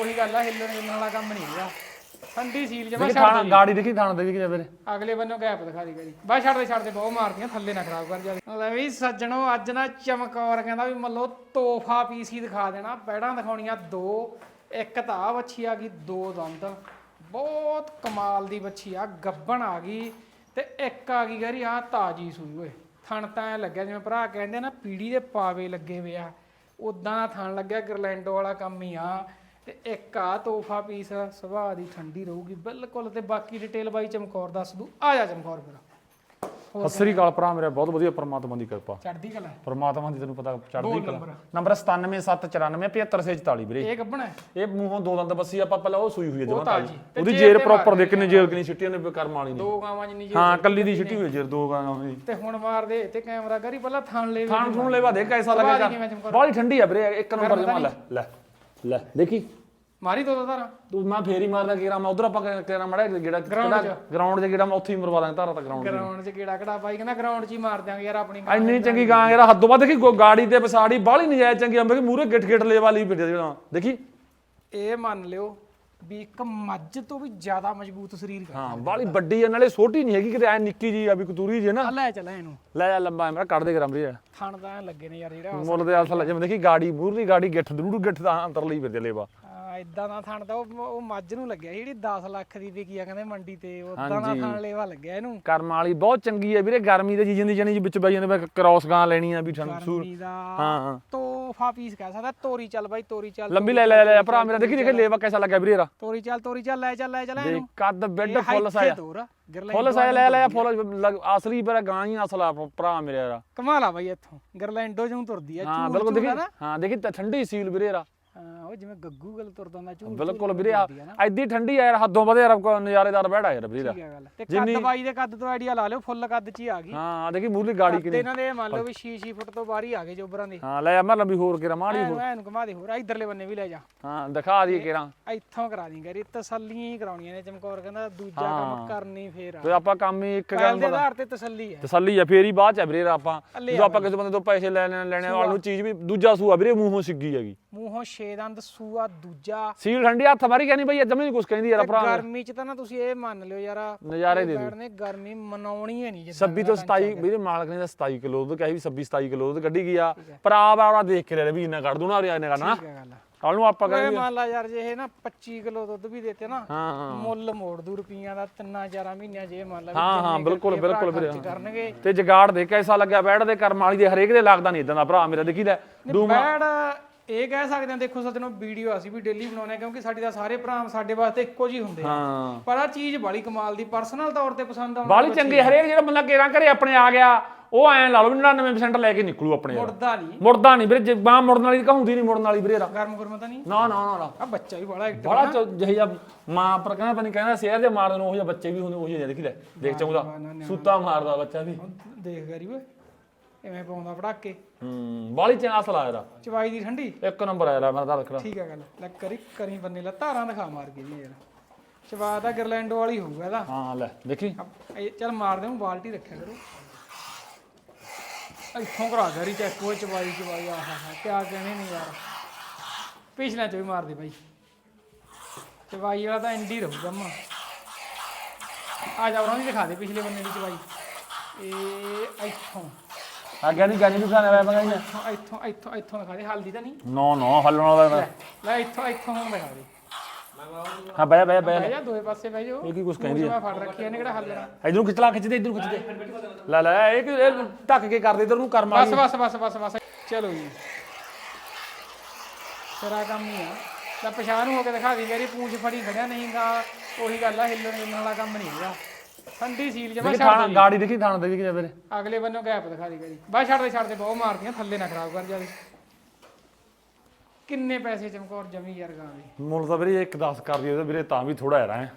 ਉਹੀ ਗੱਲ ਆ ਹਿੱਲਣ ਹਿੱਲਣ ਵਾਲਾ ਕੰਮ ਨਹੀਂ ਹੈਗਾ। ਠੰਡੀ ਸੀਲ ਜਮਾ ਦੇਖੀ ਛੱਡ ਥਾਣਾ ਦੇ ਗਾੜੀ ਦੇਖੀ ਥਾਣਾ ਦੇ ਵੀ ਵੀਰੇ। ਅਗਲੇ ਬੰਨੋਂ ਗੈਪ ਦਿਖਾ ਦੀ ਕਰੀ ਬਸ ਛੱਡ ਦੇ ਛੱਡ ਦੇ ਬਹੁਤ ਮਾਰਦੀਆਂ ਥੱਲੇ ਨਾ ਖਰਾਬ ਕਰ ਜਾ ਲੈ ਵੀ ਸੱਜਣੋ ਅੱਜ ਨਾ ਚਮਕੌਰ ਕਹਿੰਦਾ ਵੀ ਮੱਲੋ ਤੋਹਫਾ ਪੀਸ ਦਿਖਾ ਦੇਣਾ। ਪੈੜਾਂ ਦਿਖਾਉਣੀਆਂ ਦੋ ਇੱਕ ਤਾਂ ਆਹ ਵੱਛੀ ਆ ਗਈ ਦੋ ਦੰਦ। ਬਹੁਤ ਕਮਾਲ ਦੀ ਵੱਛੀ ਆ ਗੱਬਣ ਆ ਗਈ ਤੇ ਇੱਕ ਆ ਗਈ ਗਰੀ ਆ ਤਾਜੀ ਸੂਈ ਓਏ। ਥਣ ਤਾਂ ਐਂ ਲੱਗਿਆ ਜਿਵੇਂ ਭਰਾ ਕਹਿੰਦੇ ਨਾ ਪੀੜੀ ਦੇ ਪਾਵੇ ਲੱਗੇ ਹੋਏ ਆ। ਉਦਾਂ ਦਾ ਥਣ ਲੱਗਿਆ ਗਰਲੈਂਡੋ ਵਾਲਾ ਕੰਮ ਹੀ ਆ। ਤੇ ਇੱਕ ਆ ਤੋਹਫਾ ਪੀਸ ਸੁਭਾਅ ਦੀ ਠੰਡੀ ਰਹੂਗੀ ਬਿਲਕੁਲ। ਤੇ ਬਾਕੀ ਡਿਟੇਲ ਬਾਈ ਚਮਕੌਰ ਦੱਸ ਦੂ। ਆ ਜਾ ਚਮਕੌਰ ਫਿਰ। ਸਤਿ ਸ੍ਰੀ ਅਕਾਲ ਭਰਾ ਮੇਰਾ ਬਹੁਤ ਵਧੀਆ ਪਰਮਾਤਮਾ ਦੀ ਕਿਰਪਾ। ਚੜਦੀ ਕਲਾ ਪਰਮਾਤਮਾ ਦੀ ਤੈਨੂੰ ਪਤਾ ਚੜ੍ਹਦੀ ਬੋਲ ਕਲਾ। ਨੰਬਰ। ਨੰਬਰ 9779475644 ਵੀਰੇ। ਇਹ ਗੱਬਣਾ ਇਹ ਮੂੰਹੋਂ ਦੋ ਦੰਦ ਬੱਸੀ ਆਪਾਂ ਪਹਿਲਾਂ ਉਹ ਸੂਈ ਹੋਈ ਹੈ ਜਮਾਂ ਉਹਦੀ ਜੇਰ ਜੇਰ ਪ੍ਰੋਪਰ ਮਾਰ ਦੇ ਕਿੰਨੇ ਜੇਰ ਕਿੰਨੀ ਛਿੱਟੀਆਂ ਨੇ ਕਰਮ ਵਾਲੀ ਨੇ। ਦੋ ਗਾਵਾਂ ਜਿੰਨੀ ਜੀ ਹਾਂ ਕੱਲੀ ਦੀ ਛਿੱਟੀ ਹੋਈ ਜੇਰ ਦੋ ਗਾਂ ਹੋਈ ਤੇ ਹੁਣ ਮਾਰ ਦੇ ਤੇ ਕੈਮਰਾ ਕਰੀ ਪਹਿਲਾਂ ਥਣ ਲੈ ਲੈਵਾ ਦੇ ਕੈਸਾ ਸੁਭਾਅ ਦੀ ਲੱਗੇਗਾ ਕਿਵੇਂ ਚਮਕੌਰ? ਬਾਲੀ ਠੰਡੀ ਆ ਵੀਰੇ ਇੱਕ ਨੰਬਰ ਜਮਾ ਲੈ ਲੈ। ਲੈ ਦੇਖੀ। ਮਾਰੀ ਦੋ ਦੋ ਧਾਰਾਂ। ਤੂੰ ਮੈਂ ਫੇਰ ਹੀ ਮਾਰਦਾ ਕੀਰਾ ਮੈਂ ਉਧਰ ਆਪਾਂ ਕਿਹੜਾ ਮੜਾ 'ਚ। ਗਰਾਊਂਡ 'ਚ ਜਿਹੜਾ ਮੈਂ ਉੱਥੇ ਹੀ ਮਰਵਾ ਦਾਂਗਾ ਧਾਰਾ ਤਾਂ ਗਰਾਊਂਡ ਗਰਾਊਂਡ 'ਚ ਕਿਹੜਾ ਕਿਹੜਾ ਬਾਈ ਕਹਿੰਦਾ ਗਰਾਊਂਡ 'ਚ ਹੀ ਮਾਰ ਦਿਆਂਗੇ ਯਾਰ ਆਪਣੀ ਇੰਨੀ ਚੰਗੀ ਗਾਂ ਯਾਰ ਹੱਦੋਂ ਵੱਧ ਦੇਖੀ ਗਾੜੀ ਤੇ ਪਸਾੜੀ ਬਾਲੀ ਨਜਾਇਜ਼ ਚੰਗੀ ਅੰਬੇ ਮੂਰੇ ਗਿੱਟ ਗਿੱਟ ਲੈ ਵਾਲੀ ਜਿਹੜਾ ਦੇਖੀ। ਇਹ ਮੰਨ ਲਿਓ ਵੀ ਇੱਕ ਮੱਝ ਤੋਂ ਵੀ ਜ਼ਿਆਦਾ ਮਜ਼ਬੂਤ ਸਰੀਰ ਕਰ ਹਾਂ ਬਾਲੀ ਵੱਡੀ ਆ ਨਾਲੇ ਛੋਟੀ ਨਹੀਂ ਹੈਗੀ ਕਿਤੇ ਐ ਨਿੱਕੀ ਜੀ ਆ ਵੀ ਕਤੂਰੀ ਜੀ ਨਾ। ਲੈ ਚੱਲ ਇਹਨੂੰ। ਲੈ ਜਾ ਲੰਬਾ ਮੇਰਾ ਕੱਢ ਦੇ ਗਰਮ ਰੀ ਥਣ ਤਾਂ ਐਂ ਲੱਗੇ ਨੇ ਯਾਰ ਜਿਹੜਾ ਮੁੱਲ ਦੇ ਅਸਲ ਜਿਵੇਂ ਦੇਖੀ ਗਾੜੀ ਮੂਰਲੀ ਗਾੜੀ ਗਿੱਠ ਦਰੂੜ ਗਿੱਠ ਦਾ ਅੰਦਰ ਲਈ ਫਿਰਦੇ ਲੇਵਾ। ਹਾਂ ਇਦਾਂ ਦਾ ਥਣ ਤਾਂ ਉਹ ਉਹ ਮੱਝ ਨੂੰ ਲੱਗਿਆ ਜਿਹੜੀ 10 ਲੱਖ ਦੀ ਵਿਕੀ ਆ ਕਹਿੰਦੇ ਮੰਡੀ ਤੇ ਉਦਾਂ ਦਾ ਥਣ ਲੇਵਾ ਲੱਗਿਆ ਇਹਨੂੰ। ਕਰਮ ਵਾਲੀ ਬਹੁਤ ਚੰਗੀ ਆ ਵੀਰੇ ਗਰਮੀ ਦੇ ਜੀਜਨ ਦੀ ਜਣੀ ਵਿੱਚ ਬਈ ਜਾਂਦੇ ਮੈਂ ਕ੍ਰਾਸ ਗਾਂ ਲੈਣੀ ਆ ਵੀ ਠੰਡ ਸੂਰ ਗਰਮੀ ਦਾ ਹਾਂ ਹਾਂ। ਤੋਹਫਾ ਪੀਸ ਕਹਿ ਸਕਦਾ ਤੋਰੀ ਚੱਲ ਬਾਈ ਤੋਰੀ ਚੱਲ ਲੰਬੀ ਲੈ ਲੈ ਲੈ ਭਰਾ ਮੇਰਾ ਦੇਖੀ ਦੇਖੀ ਲੇਵਾ ਕਿਹਦਾ ਲੱਗਿਆ ਵੀਰੇ ਰਾ ਤੋਰੀ ਚੱਲ ਤੋਰੀ ਚੱਲ ਲੈ ਚੱਲ ਲੈ ਚੱਲ ਇਹਨੂੰ। ਕੱਦ ਬੈੱਡ ਫੁੱਲ ਸਾਇਆ। ਫੁੱਲ ਸਾਇਆ ਲੈ ਲੈ ਫੁੱਲ ਲੱਗ- ਅਸਲੀ ਪਰ ਗਾਂ ਹੀ ਅਸਲ ਭਰਾ ਮੇਰੇ ਯਾਰ ਕਮਾਲ ਆ ਬਾਈ ਇੱਥੋਂ ਗਰਲੈਂਡੋ ਜੂੰ ਤੁਰਦੀ ਆ ਹਾਂ ਬਿਲਕੁਲ ਦੇਖੀ ਹਾਂ ਦੇਖੀ ਠੰਡੀ ਸੀਲ ਵੀਰੇ ਰਾ ਉਹ ਜਿਵੇਂ ਗੱਗੂ ਗਲ ਤੁਰਦਾ ਹੁੰਦਾ ਝੂਰ ਬਿਲਕੁਲ ਵੀਰੇ ਐਡੀ ਠੰਡੀ ਆ ਯਾਰ ਹੱਦੋਂ ਵਧੇ ਯਾਰ ਨਜ਼ਾਰੇਦਾਰ ਬੈਠਾ ਯਾਰ ਵੀਰੇ। ਠੀਕ ਗੱਲ। ਤੇ ਕੱਦ ਬਾਈ ਦੇ ਕੱਦ ਤੋਂ ਆਈਡੀਆ ਲਾ ਲਿਓ ਫੁੱਲ ਕੱਦ ਚ ਹੀ ਆ ਗਈ। ਹਾਂ ਆ ਦੇਖੀ ਮੂਰਲੀ ਗਾੜੀ ਕਿੰਨੀ ਇਹਨਾਂ ਦੇ ਮੰਨ ਲਓ ਵੀ 6-6 ਫੁੱਟ ਤੋਂ ਬਾਹਰ ਹੀ ਆ ਗਏ ਜੋਬਰਾਂ ਦੇ। ਹਾਂ ਲੈ ਆ ਮੈਂ ਲੰਬੀ ਹੋਰ ਕਿਰਾ ਮਾੜੀ ਐਨੂੰ ਐਨੂੰ ਘੁਮਾ ਦੇ ਹੋਰ ਇਧਰਲੇ ਬੰਨੇ ਵੀ ਲੈ ਜਾ। ਹਾਂ ਦਿਖਾ ਦੀ ਕਿਰਾ। ਇੱਥੋਂ ਕਰਾ ਦੀ ਗਰੀ ਤਸੱਲੀਆਂ ਹੀ ਕਰਾਉਣੀਆਂ ਨੇ ਚਮਕੌਰ ਕਹਿੰਦਾ ਦੂਜਾ ਕੰਮ ਕਰਨੀ ਫੇਰ ਆ। ਤੇ ਆਪਾਂ ਕੰਮ ਹੀ ਇੱਕ ਗੱਲ ਦੇ ਆਧਾਰ ਤੇ ਤਸੱਲੀ ਹੈ। ਤਸੱਲੀ ਆ ਫੇਰ ਹੀ ਬਾਅਦ ਚ ਵੀਰੇ ਆਪਾਂ। ਜਦੋਂ ਆਪਾਂ ਕਿਸੇ ਬੰਦੇ ਤੋਂ ਪੈਸੇ ਲੈਣੇ ਲੈਣੇ ਵਾਲ ਨੂੰ ਚੀਜ਼ ਵੀ ਦੂਜਾ ਸੂਆ ਵੀਰੇ ਮੂੰਹੋਂ ਸਿੱਗੀ ਹੈਗੀ। ਮੂੰਹੋਂ ਛੇ ਦੰਦ ਸੂਆ ਦੂਜਾ। ਸੀਲ ਠੰਡੀ ਹੱਥ ਮਾਰੀ ਕਹਿੰਦੀ ਬਈ ਜਮੇ ਨਹੀਂ ਕੁਛ ਕਹਿੰਦੀ ਯਾਰ ਭਰਾ। ਗਰਮੀ ਚ ਤਾਂ ਨਾ ਤੁਸੀਂ ਇਹ ਮੰਨ ਲਿਓ ਯਾਰ ਨਜ਼ਾਰੇ ਦੇ ਨੇ ਗਰਮੀ ਮਨਾਉਣੀ ਹੈ ਨਹੀਂ ਜਿੱਦਾਂ 26 ਤੋਂ 27 ਵੀਰੇ ਮਾਲਕ ਨੇ ਤਾਂ 27 ਕਿਲੋ ਦੁੱਧ ਕਹੀ ਵੀ 26 27 ਕਿਲੋ ਦੁੱਧ ਕੱਢੀ ਗਿਆ। ਪਰ ਆਪ ਆੜਾ ਦੇਖ ਕੇ ਲੈ ਵੀ ਇੰਨਾ ਕੱਢ ਦੂ ਨਾ ਇੰਨਾ ਕਰਨਾ। ਕੱਲ ਨੂੰ ਆਪਾਂ ਕਹਿੰਦੇ ਮੰਨ ਲਾ ਯਾਰ ਜੇ ਇਹ ਨਾ 25 ਕਿਲੋ ਦੁੱਧ ਵੀ ਦੇਤੇ ਨਾ ਮੁੱਲ ਮੋੜ ਦੂ ਰੁਪਈਆਂ ਦਾ ਤਿੰਨਾਂ ਚਾਰਾਂ ਮਹੀਨਿਆਂ ਜੇ ਮੰਨ ਲਾ ਹਾਂ, ਹਾਂ, ਬਿਲਕੁਲ, ਭਰਾ ਬਿਲਕੁਲ ਵੀਰੇ, ਕਰਨਗੇ। ਤੇ ਜਗਾੜ ਦੇ ਕੈਸਾ ਲੱਗਿਆ ਬੈਠ ਦੇ ਕਰਮ ਵਾਲੀ ਦੇ ਹਰੇਕ ਦੇ ਲੱਗਦਾ ਨਹੀਂ ਇਦਾਂ ਦਾ ਭਰਾ ਮੇਰਾ ਦੇਖੀ ਲੈ। ਦੂ ਬੈਡ ਇਹ ਕਹਿ ਸਕਦੇ ਆ ਦੇਖੋ ਸੱਜਣੋ ਵੀਡੀਓ ਅਸੀਂ ਵੀ ਡੇਲੀ ਬਣਾਉਂਦੇ ਕਿਉਂਕਿ ਸਾਡੀ ਤਾਂ ਸਾਰੇ ਭਰਾ ਸਾਡੇ ਵਾਸਤੇ ਇੱਕੋ ਜਿਹੀ ਹੁੰਦੇ ਆ। ਹਾਂ। ਪਰ ਆ ਚੀਜ਼ ਬੜੀ ਕਮਾਲ ਦੀ ਪਰਸਨਲ ਤੌਰ ਤੇ ਪਸੰਦ ਆਉਣ ਬਾਲੀ ਚੰਗੀ ਹਰੇਕ ਜਿਹੜਾ ਬੰਦਾ ਕੇਰਾਂ ਘਰੇ ਆਪਣੇ ਆ ਗਿਆ ਉਹ ਐਂ ਲਾ ਲਓ ਵੀ 99% ਲੈ ਕੇ ਨਿਕਲੂ ਆਪਣੇ ਯਾਰ ਮੁੜਦਾ ਨਹੀਂ। ਮੁੜਦਾ ਨਹੀਂ ਵੀਰੇ ਜੇ ਬਾਹ ਮੁੜਨ ਵਾਲੀ ਕਹੂੰਦੀ ਨਹੀਂ ਮੁੜਨ ਵਾਲੀ ਵੀਰੇ ਗਰਮ ਗਰਮ ਤਾਂ ਨਹੀਂ? ਨਾ ਨਾ ਨਾ ਨਾ। ਆ ਬੱਚਾ ਵੀ ਬੜਾ ਐਕਟਿਵ ਬੜਾ ਜਿਹੇ ਜਿਹਾ ਮਾਂ ਪਰ ਕਹਿੰਦਾ ਪਨੀ ਕਹਿੰਦਾ ਸ਼ੇਰ ਦੇ ਮਾਰਨ ਨੂੰ ਉਹ ਜਿਹਾ ਬੱਚੇ ਵੀ ਹੁੰਦੇ ਉਹ ਜਿਹਾ ਦੇਖੀ ਲੈ ਦੇਖ ਚਾਉਂਦਾ ਸੁੱਤਾ ਮਾਰਦਾ ਬੱਚਾ ਵੀ। ਦੇਖ ਗਰੀ ਓਏ ਐਵੇਂ ਪਾਉਂਦਾ ਪੜਾਕੇ ਹੂੰ ਬਾਲੀ ਚੰਗਾ ਅਸਲ ਆਇਆ ਚਵਾਈ ਦੀ ਠੰਡੀ? ਇੱਕ ਨੰਬਰ ਆਇਆ ਮੈਂ ਤਾਂ ਰੱਖਣਾ ਠੀਕ ਆ ਗੱਲ ਲੈ ਕਰੀ ਕਰੀ ਬੰਨੇ ਲਾ ਧਾਰਾਂ ਦਿਖਾ ਮਾਰ ਕੇ ਵੀ ਯਾਰ। ਚਵਾ ਤਾਂ ਗਰਲੈਂਡੋ ਵਾਲੀ ਹੋਊਗਾ ਇਹਦਾ। ਹਾਂ ਲੈ ਦੇਖੀ? ਅਬ ਇਹ ਚੱਲ ਮਾਰ ਦੇ ਬਾਲਟੀ ਰੱਖਿਆ ਕਰੋ। ਇੱਥੋਂ ਕਰਾ ਗਰੀ ਚੈੱਕ ਉਹ ਚਵਾਈ ਚਵਾਈ ਆਹਾ ਹਾ ਕਿਆ ਕਹਿਣੇ ਨਹੀਂ ਯਾਰ। ਪਿਛਲੇ ਚ ਵੀ ਮਾਰ ਦੇ ਬਾਈ। ਚਵਾਈ ਵਾਲਾ ਤਾਂ ਇੰਡੀ ਰਹੂਗਾ ਮਾ ਆ ਜਾ ਉਹਨਾਂ ਦੀ ਦਿਖਾ ਦੇ ਪਿਛਲੇ ਬੰਨੇ ਦੀ ਚਵਾਈ। ਇਹ ਇੱਥੋਂ। ਆ ਗਿਆ ਨਹੀਂ ਗਾਣੀ ਵੀ ਖਾਣੇ ਆਇਆ ਮੈਂ ਇੱਥੋਂ ਇੱਥੋਂ ਇੱਥੋਂ ਇੱਥੋਂ ਦਿਖਾ ਦੇ ਹਲਦੀ ਤਾਂ ਨਹੀਂ? ਨੋ ਨੋ ਹੱਲਣ ਵਾਲਾ ਮੈਂ ਲੈ ਇੱਥੋਂ ਇੱਥੋਂ ਹੁਣ ਦਿਖਾ ਦੇ। ਹਾਂ ਬੈ ਬੈ ਬੈ ਬਹਿ ਜਾ। ਦੋਵੇਂ ਪਾਸੇ ਬਹਿ ਜਾਓ। ਇਹ ਕੀ ਕੁਛ ਕਹਿੰਦੀ ਮੈਂ ਫੜ ਰੱਖੀ ਇਹਨੇ ਕਿਹੜਾ ਹੱਲਣਾ ਇਧਰੋਂ ਖਿੱਚਲਾ ਖਿੱਚਦੇ ਇਧਰੋਂ ਖਿੱਚਦੇ ਲੈ ਲੈ ਇਹ ਕਿ- ਇਹ ਢੱਕ ਕੇ ਕਰਦੇ ਇਧਰ ਨੂੰ ਕਰਮ ਬਸ ਵਾਲੀ। ਬਸ ਬਸ ਬਸ ਬਸ। ਚਲੋ ਜੀ। ਤੇਰਾ ਕੰਮ ਹੀ ਆ। ਤਾਂ ਪਛਾਣ ਹੋ ਕੇ ਦਿਖਾ ਦੀ ਮੇਰੀ ਪੂੰਛ ਫੜੀ ਖੜਿਆ ਨਹੀਂਗਾ। ਉਹੀ ਗੱਲ ਆ ਹਿੱਲਣ ਹਿੱਲਣ ਵਾਲਾ ਕੰਮ ਨਹੀਂ ਹੈਗਾ। ਠੰਡੀ ਸੀਲ ਜਮਾ ਦੇਖੀ ਛੱਡ ਥਾਣਾ ਗਾੜੀ ਦੇਖੀ ਥਾਣਾ ਦੇ ਵੀ ਕਿਤੇ ਵੀਰੇ। ਅਗਲੇ ਬੰਨੋਂ ਗੈਪ ਦਿਖਾ ਦੀ ਕਰੀ ਬਸ ਛੱਡ ਦੇ ਛੱਡ ਦੇ ਬਹੁਤ ਮਾਰਦੀਆਂ ਥੱਲੇ ਨਾ ਖਰਾਬ ਕਰ ਜਾਵੇ। ਕਿੰਨੇ ਪੈਸੇ ਚਮਕੌਰ ਜਮੀ ਯਾਰ ਗਾਂ ਦੇ। ਮੁੱਲ ਤਾਂ ਵੀਰੇ ਇੱਕ 10 ਕਰ ਦਈਏ ਤੇ ਵੀਰੇ ਤਾਂ ਵੀ ਥੋੜਾ ਹੈ ਹੈ।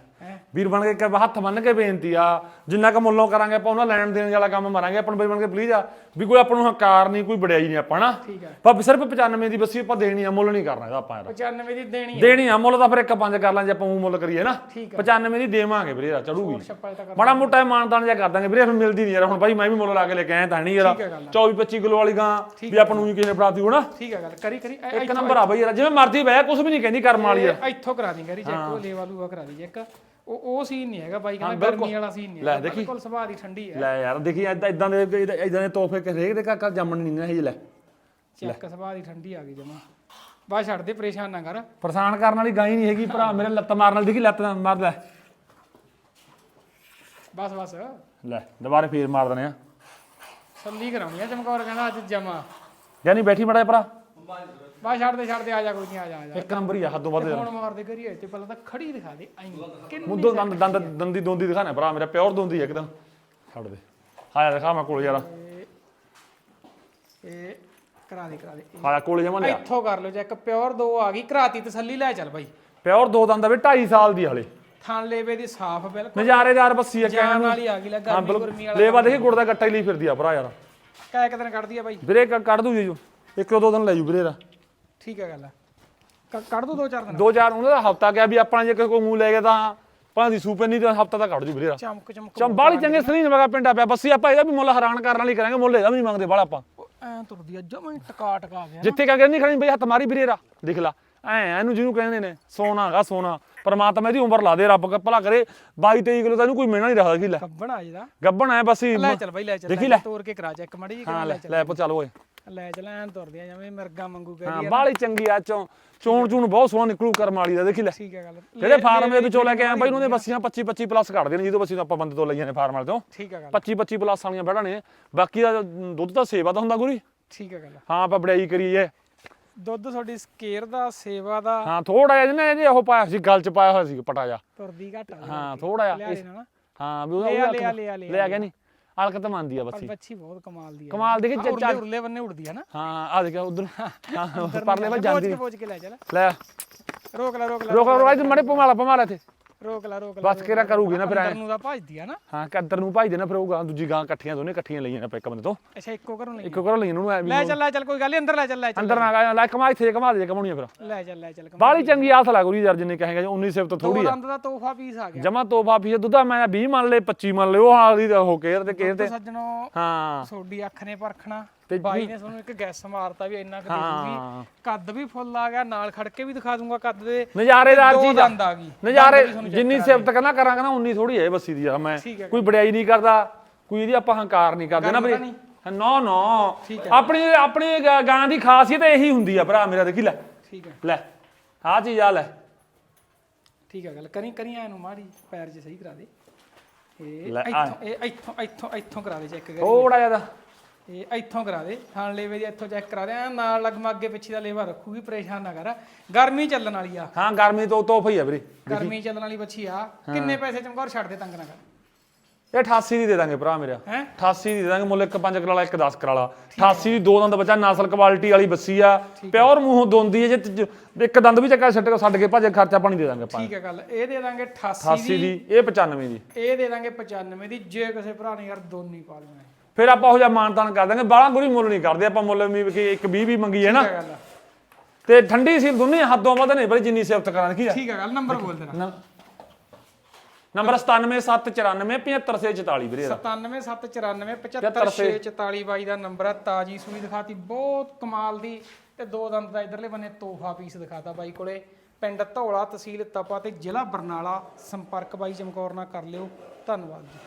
ਵੀਰ ਬਣ ਕੇ ਇੱਕ ਹੱਥ ਬੰਨ ਕੇ ਬੇਨਤੀ ਆ ਜਿੰਨਾ ਕੁ ਮੁੱਲੋਂ ਕਰਾਂਗੇ ਆਪਾਂ ਉਹਨਾਂ ਲੈਣ ਦੇਣ ਵਾਲਾ ਕੰਮ ਮਾਰਾਂਗੇ ਆਪਾਂ ਬਈ ਬਣ ਕੇ ਪਲੀਜ਼ ਆ ਵੀ ਕੋਈ ਆਪਾਂ ਨੂੰ ਹੰਕਾਰ ਨਹੀਂ ਕੋਈ ਵਡਿਆਈ ਨਹੀਂ ਆਪਾਂ ਨਾ ਪਰ ਸਿਰਫ 95 ਦੀ ਬੱਸੀ ਆਪਾਂ ਦੇਣੀ ਆ ਮੁੱਲ ਨਹੀਂ ਕਰਨਾ ਇਹਦਾ ਆਪਾਂ ਯਾਰ 95 ਦੀ ਦੇਣੀ ਹੈ ਦੇਣੀ ਆ ਮੁੱਲ ਤਾਂ ਫਿਰ ਇੱਕ ਪੰਜ ਕਰ ਲਾਂ ਜੇ ਆਪਾਂ ਊਂ ਮੁੱਲ ਕਰੀਏ ਨਾ ਠੀਕ 95 ਦੀ ਦੇਵਾਂਗੇ ਵੀਰੇ ਯਾਰ ਚੜੂਗੀ। ਮਾੜਾ ਮੋਟਾ ਮਾਨਦਾਨ ਜਿਹਾ ਕਰ ਦਾਂਗੇ ਵੀਰੇ ਫਿਰ ਮਿਲਦੀ ਨਹੀਂ ਯਾਰ ਹੁਣ ਭਾਈ ਮੈਂ ਵੀ ਮੁੱਲ ਲਾ ਕੇ ਲੈ ਕੇ ਆਇਆ ਤਾਂ ਨਹੀਂ ਯਾਰ। ਠੀਕ ਹੈ ਗੱਲ 24 25 ਕਿਲੋ ਵਾਲੀ ਗਾਂ ਵੀ ਆਪਾਂ ਨੂੰ ਕਿਸੇ ਨੇ ਫੜਾਤੀ ਹੋਣਾ। ਠੀਕ ਹੈ ਗੱਲ ਕਰੀ ਕਰੀ। ਇੱਕ ਨੰਬਰ ਆ ਬਈ ਯਾਰ ਜਿਵੇਂ ਮਰਜ਼ੀ ਬਹਿ ਕੁਝ ਵੀ ਨਹੀਂ ਕਹਿੰਦੀ ਕਰਮ ਵਾਲੀ ਆ। ਇੱਥੋਂ ਕਰਾ ਦੀ ਗਰੀ ਚੈੱਕ ਉਹ ਲੇਵਾ ਲੂਆ ਕਰਾ ਦੀ ਇੱਕ ਉਹ ਉਹ ਸੀਨ ਨਹੀਂ ਹੈਗਾ ਬਾਈ ਕਹਿੰਦਾ ਗਰਮੀ ਵਾਲਾ ਸੀਨ ਨਹੀਂ ਦੇਖੀ। ਬਿਲਕੁਲ ਸੁਭਾਅ ਦੀ ਠੰਡੀ ਹੈ। ਲੈ ਯਾਰ ਦੇਖੀ ਇਦਾਂ ਇਦਾਂ ਦੇ ਇਦਾਂ ਦੇ ਤੋਹਫੇ ਕਿਸੇ ਦੇ ਘਰ ਜੰਮਣ ਨਹੀਂ ਨਾ ਇਹ ਲੈ। ਚੱਕ ਸੁਭਾਅ ਦੀ ਠੰਡੀ ਆ ਗਈ ਜਮਾ। ਬਾ ਛੱਡ ਦੇ ਪਰੇਸ਼ਾਨ ਨਾ ਕਰ। ਪਰੇਸ਼ਾਨ ਕਰਨ ਵਾਲੀ ਗਾਂ ਹੀ ਨਹੀਂ ਹੈਗੀ ਭਰਾ ਮੇਰੇ ਲੱਤ ਮਾਰਨ ਵਾਲੀ। ਦੇਖੀ ਲੱਤ ਮਾਰ ਲੈ। ਬਸ ਬਸ। ਲੈ ਦੁਬਾਰੇ ਫੇਰ ਮਾਰ ਦਨੇ ਆ। ਸੱਲੀ ਕਰਾਉਣੀ ਆ ਚਮਕੌਰ ਕਹਿੰਦਾ ਅੱਜ ਜਮਾ। ਜਾਨੀ ਬੈਠੀ ਮੜਾ ਭਰਾ। ਬਾ ਛੱਡ ਦੇ ਛੱਡ ਦੇ ਆ ਜਾ ਕੋਈ ਨਹੀਂ ਆ ਜਾ ਆ ਜਾ। ਇੱਕ ਨੰਬਰ ਹੀ ਆ ਹੱਦੋਂ ਵੱਧ ਹੁਣ ਮਾਰਦੇ ਕਰੀਏ ਤੇ ਪਹਿਲਾਂ ਤਾਂ ਖੜੀ ਦਿਖਾ ਦੇ ਆਈ ਕਿੰਨੀ ਮੁੱਦੋਂ ਦੰਦ ਦੰਦ ਦੰਦੀ ਦੋਂਦੀ ਦਿਖਾਣਾ ਭਰਾ ਮੇਰਾ ਪਿਓਰ ਦੋਂਦੀ ਇੱਕਦਮ। ਛੱਡ ਦੇ। ਆਇਆ ਦਿਖਾ ਮੈਂ ਕੋਲ ਯਾਰ। ਇਹ ਕਰਾ ਦੇ ਕਰਾ ਦੇ। ਆਇਆ ਕੋਲ ਜਮਾ ਲਿਆ। ਇੱਥੋਂ ਕਰ ਲਓ ਚੈੱਕ ਪਿਓਰ ਦੋ ਆ ਗਈ ਕਰਾਤੀ ਤਸੱਲੀ ਲੈ ਚੱਲ ਬਾਈ। ਪਿਓਰ ਦੋ ਦੰਦ ਆ ਵੀ 2.5 ਸਾਲ ਦੀ ਹਲੇ। ਥਾਂ ਲੇਵੇ ਦੀ ਸਾਫ਼ ਬਿਲਕੁਲ। ਨਜ਼ਾਰੇਦਾਰ ਬੱਸੀ ਆ ਜਾਨ ਵਾਲੀ ਆ ਗਈ ਲੈ ਗਰਮੀ ਵਾਲਾ ਲੇਵਾ ਦੇਖੀ ਗੁੜ ਦਾ ਗੱਟਾ ਹੀ ਲਈ ਫਿਰਦੀ ਆ ਭਰਾ ਯਾਰ। ਕਾ ਇੱਕ ਦਿਨ ਕੱਢਦੀ ਆ ਬਾਈ। ਵੀਰੇ ਕੱਢ ਦੂ ਜੀ ਇੱਕ ਦੋ ਦਿਨ ਲੈ ਜੂ ਵੀਰੇ ਦਾ ਠੀਕ ਹੈ ਗੱਲ ਕ- ਕੱਢ ਦੋ ਦੋ ਚਾਰ ਦਿਨ। ਦੋ ਚਾਰ ਉਹਨਾਂ ਦਾ ਹਫਤਾ ਗਿਆ ਵੀ ਆਪਾਂ ਜੇ ਕਿਸੇ ਮੂੰਹ ਲੈ ਗਿਆ ਤਾਂ ਭਾਂ ਦੀ ਸੂਪਰ ਨਹੀਂ ਤਾਂ ਹਫਤਾ ਤਾਂ ਕੱਢ ਜੂ ਵੀਰੇ ਚਮਕ ਚਮਕ ਚੰ ਬਾਲੀ ਚੰਗੇ ਸਰੀਨ ਵਗਾ ਪਿੰਡਾ ਪਿਆ। ਬੱਸੀ ਆਪਾਂ ਇਹਦਾ ਵੀ ਮੁੱਲ ਹੈਰਾਨ ਕਰਨ ਵਾਲੀ ਕਰਾਂਗੇ ਮੁੱਲ ਇਹਦਾ ਵੀ ਨਹੀਂ ਮੰਗਦੇ ਬਾਲਾ ਆਪਾਂ। ਐ ਤੁਰਦੀ ਆ ਜਮਾਂ ਹੀ ਟਕਾ ਟਕਾ ਗਿਆ ਜਿੱਥੇ ਕਾ ਨਹੀਂ ਖੜੀ ਬਈ ਹੱਥ ਮਾਰੀ ਵੀਰੇ ਰਾ ਦੇਖ ਲਾ। ਐ ਇਹਨੂੰ ਜਿਹਨੂੰ ਕਹਿੰਦੇ ਨੇ ਸੋਨਾ ਹੈਗਾ ਸੋਨਾ। ਪਰਮਾਤਮਾ ਇਹਦੀ ਉਮਰ ਲਾ ਦੇ ਰੱਬ ਕ- ਭਲਾ ਕਰੇ। 22 23 ਕਿਲੋ ਤਾਂ ਇਹਨੂੰ ਕੋਈ ਮਿਹਣਾ ਨਹੀਂ ਰੱਖਦਾ ਕੀ ਲੈ। ਕੱਬਣ ਆ ਜਿਹਦਾ ਗੱਬਣ ਐ ਬਸ ਹੀ ਲੈ ਚੱਲ ਬਾਈ ਲੈ ਚੱਲ। ਦੇਖੀ ਲੈ। ਤੋਰ ਕੇ ਕਰਾ ਚੈੱਕ ਮੜੀ ਜੀ ਹਾਂ ਲੈ ਲੈ ਲੈ ਪੁੱਤ ਚੱਲ ਓਏ। ਲੈ ਚੱਲ ਐਨ ਤੁਰਦੀ ਆ ਜਿਵੇਂ ਮਿਰਗਾ ਵਾਂਗੂ ਹਾਂ ਕਰੀ ਬਾਲੀ ਚੰਗੀ ਆ ਚੋਂ ਚੋਣ ਚੂਣ ਬਹੁਤ ਸੋਹਣਾ ਨਿਕਲੂ ਕਰਮ ਵਾਲੀ ਦਾ ਦੇਖੀ ਲੈ। ਠੀਕ ਹੈ ਗੱਲ। ਜਿਹੜੇ ਫਾਰਮ ਦੇ ਵਿੱਚੋਂ ਲੈ ਕੇ ਆਏ ਬਾਈ ਉਹਨਾਂ ਦੇ ਬੱਸੀਆਂ 25 25 ਪਲੱਸ ਕੱਢਦੇ ਨੇ ਜਿਹਦੋਂ ਬੱਸੀ ਆਪਾਂ ਬੰਦੇ ਤੋਂ ਲਈਆਂ ਨੇ ਫਾਰਮ ਵਾਲੇ ਤੋਂ। ਠੀਕ ਹੈ ਗੱਲ। 25 25 ਪਲੱਸ ਵਾਲੀਆਂ ਬੈੜਾਂ ਨੇ। ਬਾਕੀ ਦਾ ਦੁੱਧ ਤਾਂ ਸੇਵਾ ਦਾ ਹੁੰਦਾ ਗੁਰੀ। ਠੀਕ ਹੈ ਗੱਲ। ਹਾਂ ਆਪਾਂ ਬੜਾਈ ਕਰੀਏ। ਦੁੱਧ ਤੁਹਾਡੀ ਸਕੇਰ ਦਾ ਸੇਵਾ ਦਾ। ਹਾਂ ਥੋੜਾ ਜਿਹਾ ਜਿਹਨੇ ਉਹ ਪਾਇਆ ਸੀ ਗਲ ਚ ਪਾਇਆ ਹੋਇਆ ਸੀ ਪਟਾ ਜਾ ਤੁਰਦੀ ਘਟ ਹਾਂ ਥੋੜਾ ਜਿਹਾ ਲਿਆ ਦੇਣਾ ਨਾ। ਹਾਂ ਵੀ ਉਹਦਾ ਲਿਆ, ਉਹਦਾ ਲਿਆ, ਲਿਆ, ਲਿਆ, ਲਿਆ ਗਿਆ ਨਹੀਂ? ਹਲਕਤ ਮੰਨਦੀ ਆ ਬੱਸੀ ਬੱਚੀ। ਬਹੁਤ ਕਮਾਲ ਦੀ ਹੈ ਕਮਾਲ ਦੇਖੀ ਆਹ ਉਰਲੇ ਬੰਨੇ ਉੜਦੀ ਹੈ ਨਾ। ਹਾਂ ਆ ਦੇਖ ਉਧਰ। ਪਰਲੇ ਵੱਲ ਬੋਝ ਜਾਂਦੀ ਕੇ ਲੈ ਚੱਲ ਲੈ ਰੋਕ ਲੈ ਰੋਕ ਲੈ ਰੋਕ ਰੋਕ ਇੱਧਰ ਮੜੇ ਪਮਾਲਾ ਪਮਾਲਾ ਇੱਥੇ। ਰੋਕ ਲੈ ਰੋਕ ਲੈ ਬਸ ਕਿਹੜਾ ਕਰੂਗੀ ਨਾ ਫਿਰ ਐਂ। ਅੰਦਰ ਨੂੰ ਤਾਂ ਭਜਦੀ ਆ ਨਾ। ਹਾਂ ਕੱਦਰ ਨੂੰ ਭਾਈ ਦੇ ਨਾ ਫਿਰ ਉਹ ਗਾਂ ਦੂਜੀ ਗਾਂ ਇਕੱਠੀਆਂ ਦੋਨੇ ਇਕੱਠੀਆਂ ਲਈਆਂ ਨੇ ਆਪਾਂ ਇੱਕ ਬੰਦੇ ਤੋਂ। ਅੱਛਾ ਇੱਕੋ ਘਰੋਂ ਲਈ ਇੱਕੋ ਕਰੋ ਲਈਆਂ ਉਹਨੂੰ ਐ ਵੀ ਲੈ ਚੱਲ ਲੈ ਚੱਲ ਕੋਈ ਗੱਲ ਨਹੀਂ ਅੰਦਰ ਲੈ ਚੱਲ ਲੈ ਚੱਲ। ਅੰਦਰ ਨਾ ਗਾ ਲੈ ਕਮਾ ਇੱਥੇ ਕਮਾ ਦੇ ਕਮਾਉਣੀਆਂ ਫਿਰ। ਲੈ ਚੱਲ ਲੈ ਚੱਲ ਬਾਲੀ ਚੰਗੀ ਆਸ ਲਾ ਗੁਰੀ ਯਾਰ ਜਿੰਨੇ ਕਹੇਗਾ 19 ਸਿਫਤ ਦੋ ਥੋੜੀ ਆ। ਦੰਦ ਦਾ ਤੋਹਫਾ ਪੀਸ ਆ ਗਿਆ। ਜਮਾ ਤੋਹਫਾ ਪੀਏ ਦੁੱਧਾ ਮੈਂ 20 ਮੰਨ ਲਏ 25 ਮੰਨ ਲਏ ਉਹ ਹਾਲੀ ਦਾ ਹੋ ਕੇ ਤੇ ਕੇਰ ਤੇ? ਸੱਜਣੋ ਹਾਂ। ਸੋਡੀ ਅੱਖ ਨੇ ਪਰਖਣਾ। ਤੇ ਬਾਈ ਨੇ ਤੁਹਾਨੂੰ ਇੱਕ ਗੈਸ ਮਾਰਤਾ ਵੀ ਇੰਨਾ ਕੁ ਦੇ ਦੂਗੀ ਕੱਦ ਵੀ ਫੁੱਲ ਆ ਗਿਆ ਨਾਲ ਖੜ ਕੇ ਵੀ ਦਿਖਾ ਦੂੰਗਾ ਕੱਦ ਦੇ। ਨਜ਼ਾਰੇਦਾਰ ਦੋ ਚੀਜ਼ ਆ। ਆ ਗਈ। ਨਜ਼ਾਰੇ ਜਿੰਨੀ ਸਿਫਤ ਕਰਨਾ ਕਰਾਂਗਾ ਨਾ ਉਨੀ ਥੋੜੀ ਹੈ ਬੱਸੀ ਦੀ ਯਾਰ ਮੈਂ। ਕੋਈ ਵਡਿਆਈ ਨਹੀਂ ਕਰਦਾ ਕੋਈ ਇਹਦੀ ਆਪਾਂ ਹੰਕਾਰ ਨਹੀਂ ਕਰਦੇ ਨਾ ਬਈ। ਨੋ ਨੋ। ਆਪਣੀ ਆਪਣੀ ਗ- ਦੀ ਖਾਸੀਅਤ ਇਹੀ ਹੁੰਦੀ ਆ ਭਰਾ ਮੇਰਾ ਦੇਖੀ ਲੈ। ਠੀਕ ਹੈ। ਲੈ ਆਹ ਚੀਜ਼ ਆ ਲੈ। ਠੀਕ ਹੈ ਗੱਲ ਕਰੀ ਕਰੀ ਐ ਨੂੰ ਮਾੜੀ ਪੈਰ 'ਚ ਸਹੀ ਕਰਾ ਦੇ। ਇਹ ਆ। ਇੱਥੋਂ ਇਹ ਇੱਥੋਂ ਇੱਥੋਂ ਇੱਥੋਂ ਕਰਾ ਦੇ ਚੈੱਕ ਕਰੀ। ਥੋੜਾ ਜ਼ਿਆਦਾ ਇਹ ਇੱਥੋਂ ਕਰਾ ਦੇ ਥਾਣ ਲੇਵੇ ਦੀ ਇੱਥੋਂ ਚੈੱਕ ਕਰਾ ਦੇ ਐਂ ਨਾਲ ਲਗਮ ਅੱਗੇ ਪਿੱਛੇ ਦਾ ਲੇਵਾ ਰੱਖੂਗੀ ਪਰੇਸ਼ਾਨ ਨਾ ਕਰ। ਗਰਮੀ ਚੱਲਣ ਵਾਲੀ ਆ। ਹਾਂ ਗਰਮੀ ਤੋਂ ਤੋਹਫਾ ਹੀ ਆ ਵੀਰੇ। ਗਰਮੀ ਚੱਲਣ ਵਾਲੀ ਬੱਚੀ ਆ। ਕਿੰਨੇ ਪੈਸੇ ਚਮਕੌਰ ਛੱਡ ਦੇ ਤੰਗ ਨਾ ਕਰ। ਇਹ 88 ਦੀ ਦੇ ਦਾਂਗੇ ਭਰਾ ਮੇਰਾ। ਹੈ? 88 ਦੀ ਦੇ ਦਾਂਗੇ ਮੁੱਲ ਇੱਕ 5 ਕਰਾਲਾ ਇੱਕ 10 ਕਰਾਲਾ 88 ਦੀ ਦੋ ਦੰਦ ਬੱਚਾ ਨਸਲ ਕੁਆਲਿਟੀ ਵਾਲੀ ਬੱਸੀ ਆ। ਪਿਓਰ ਮੂੰਹੋਂ ਦੋਂਦੀ ਹੈ ਜੇ ਤ- ਇੱਕ ਦੰਦ ਵੀ ਚੱਕਾ ਛੱਡ ਕੇ ਛੱਡ ਕੇ ਭਾਜੇ ਖਰਚਾ ਪਾਣੀ ਦੇ ਦਾਂਗੇ ਆਪਾਂ। ਠੀਕ ਹੈ ਗੱਲ। ਇਹ ਦੇ ਦਾਂਗੇ 88 88 ਦੀ। ਇਹ 95 ਦੀ। ਇਹ ਦੇ ਦਾਂਗੇ 95 ਦੀ। ਜੇ ਕਿਸੇ ਭਰਾ ਨੇ ਯਾਰ ਦੋਨੀ ਪਾ ਲੈਣਾ ਫਿਰ ਆਪਾਂ ਉਹ ਜਿਹਾ ਮਾਨਤਾਨ ਕਰ ਦਾਂਗੇ ਬਾਲਾ ਗੁਰੀ ਮੁੱਲ ਨਹੀਂ ਕਰਦੇ ਆਪਾਂ ਮੁੱਲ ਵੀ ਕਿ ਇੱਕ 20 ਵੀ ਮੰਗੀ ਹੈ ਨਾ। ਤੇ ਠੰਡੀ ਸੀ ਦੁਨੀਆ ਹੱਦੋਂ ਵੱਧ ਨਹੀਂ ਬਈ ਜਿੰਨੀ ਸਿਫਤ ਕਰਾਂ ਕੀ ਆ? ਠੀਕ ਹੈ ਗੱਲ ਨੰਬਰ ਬੋਲ ਦੇਣਾ। ਨ- ਨੰਬਰ 9779475644 ਵੀਰੇ ਦਾ 9779475644 ਬਾਈ ਦਾ ਨੰਬਰ ਆ ਤਾਜੀ ਸੂਈ ਦਿਖਾਤੀ ਬਹੁਤ ਕਮਾਲ ਦੀ ਤੇ ਦੋ ਦੰਦ ਦਾ ਇਧਰਲੇ ਬੰਨੇ ਤੋਹਫਾ ਪੀਸ ਦਿਖਾਤਾ ਬਾਈ ਕੋਲੇ। ਪਿੰਡ ਧੌਲਾ ਤਹਿਸੀਲ ਤਪਾ ਤੇ ਜ਼ਿਲ੍ਹਾ ਬਰਨਾਲਾ ਸੰਪਰਕ ਬਾਈ ਚਮਕੌਰ ਨਾਲ ਕਰ ਲਿਓ। ਧੰਨਵਾਦ ਜੀ।